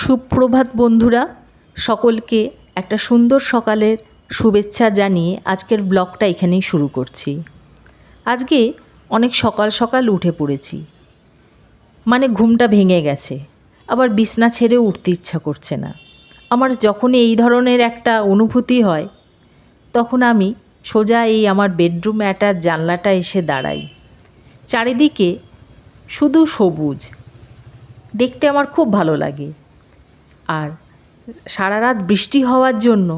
সুপ্রভাত বন্ধুরা, সকলকে একটা সুন্দর সকালের শুভেচ্ছা জানিয়ে আজকের ব্লগটা এখানেই শুরু করছি। আজকে অনেক সকাল সকাল উঠে পড়েছি। মানে ঘুমটা ভেঙে গেছে, আবার বিছনা ছেড়ে উঠতে ইচ্ছা করছে না। আমার যখনই এই ধরনের একটা অনুভূতি হয়, তখন আমি সোজা এই আমার বেডরুম অ্যাটার জানলাটা এসে দাঁড়াই। চারিদিকে শুধু সবুজ। দেখতে আমার খুব ভালো লাগে। আর সারা রাত বৃষ্টি হওয়ার জন্য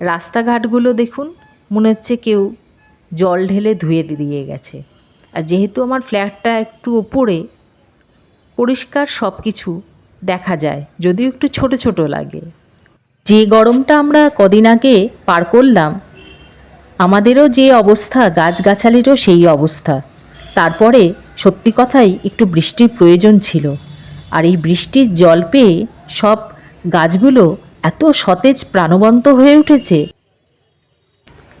রাস্তাঘাটগুলো দেখুন, মনে হচ্ছে কেউ জল ঢেলে ধুয়ে দিয়ে গেছে। আর যেহেতু আমার ফ্ল্যাটটা একটু ওপরে, পরিষ্কার সব কিছু দেখা যায়, যদিও একটু ছোট ছোট লাগে। যে গরমটা আমরা কদিন আগে পার করলাম, আমাদেরও যে অবস্থা, গাছগাছালিরও সেই অবস্থা। তারপরে সত্যি কথাই একটু বৃষ্টির প্রয়োজন ছিল। আর এই বৃষ্টির জল পেয়ে সব গাছগুলো এত সতেজ প্রাণবন্ত হয়ে উঠেছে।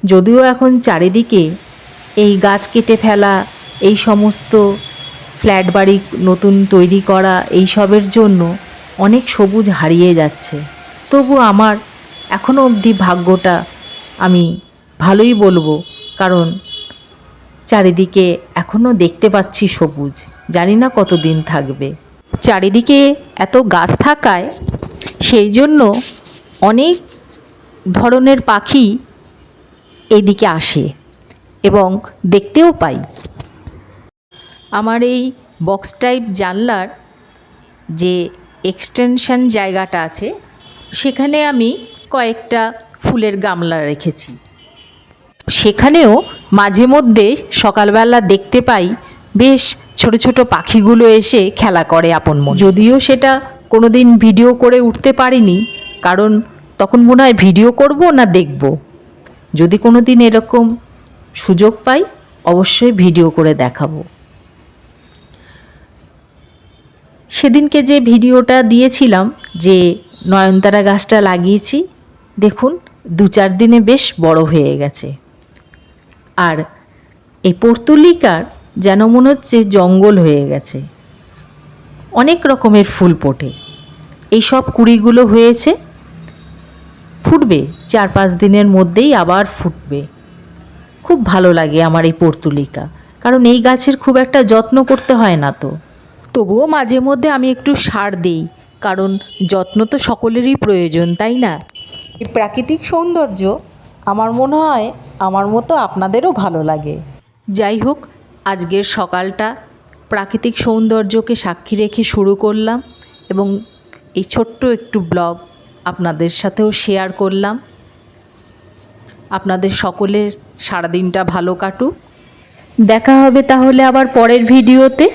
যদিও এখন চারিদিকে এই গাছ কেটে ফেলা, এই সমস্ত ফ্ল্যাট বাড়ি নতুন তৈরি করা, এই সবের জন্য অনেক সবুজ হারিয়ে যাচ্ছে। তবু আমার এখনও অবধি ভাগ্যটা আমি ভালোই বলব, কারণ চারিদিকে এখনও দেখতে পাচ্ছি সবুজ। জানি না কতদিন থাকবে। চারিদিকে এত গাছ থাকায় সেই জন্য অনেক ধরনের পাখি এদিকে আসে এবং দেখতেও পাই। আমার এই বক্স টাইপ জানলার যে এক্সটেনশন জায়গাটা আছে, সেখানে আমি কয়েকটা ফুলের গামলা রেখেছি। সেখানেও মাঝে মধ্যে সকালবেলা দেখতে পাই বেশ ছোট ছোট পাখিগুলো এসে খেলা করে আপন মন। যদিও সেটা কোনো দিন ভিডিও করে উঠতে পারিনি, কারণ তখন মনে হয় ভিডিও করব না দেখব। যদি কোনো দিন এরকম সুযোগ পাই, অবশ্যই ভিডিও করে দেখাবো। সেদিনকে যে ভিডিওটা দিয়েছিলাম, যে নয়নতারা গাছটা লাগিয়েছি, দেখুন, দু চার দিনে বেশ বড় হয়ে গেছে। আর এই পর্তুলিকার যেন মনে হচ্ছে জঙ্গল হয়ে গেছে। অনেক রকমের ফুল ফোটে। এই সব কুড়িগুলো হয়েছে। ফুটবে, চার পাঁচ দিনের মধ্যেই আবার ফুটবে। খুব ভালো লাগে আমার এই পর্তুলিকা, কারণ এই গাছের খুব একটা যত্ন করতে হয় না তো। তবুও মাঝে মধ্যে আমি একটু সার দিই, কারণ যত্ন তো সকলেরই প্রয়োজন, তাই না? এই প্রাকৃতিক সৌন্দর্য আমার মনে হয় আমার মতো আপনাদেরও ভালো লাগে। যাই হোক আজকের সকালটা প্রাকৃতিক সৌন্দর্যকে সাক্ষী রেখে শুরু করলাম এবং এই ছোট্ট একটু ব্লগ আপনাদের সাথেও শেয়ার করলাম। আপনাদের সকলের সারাদিনটা ভালো কাটুক। দেখা হবে তাহলে আবার পরের ভিডিওতে।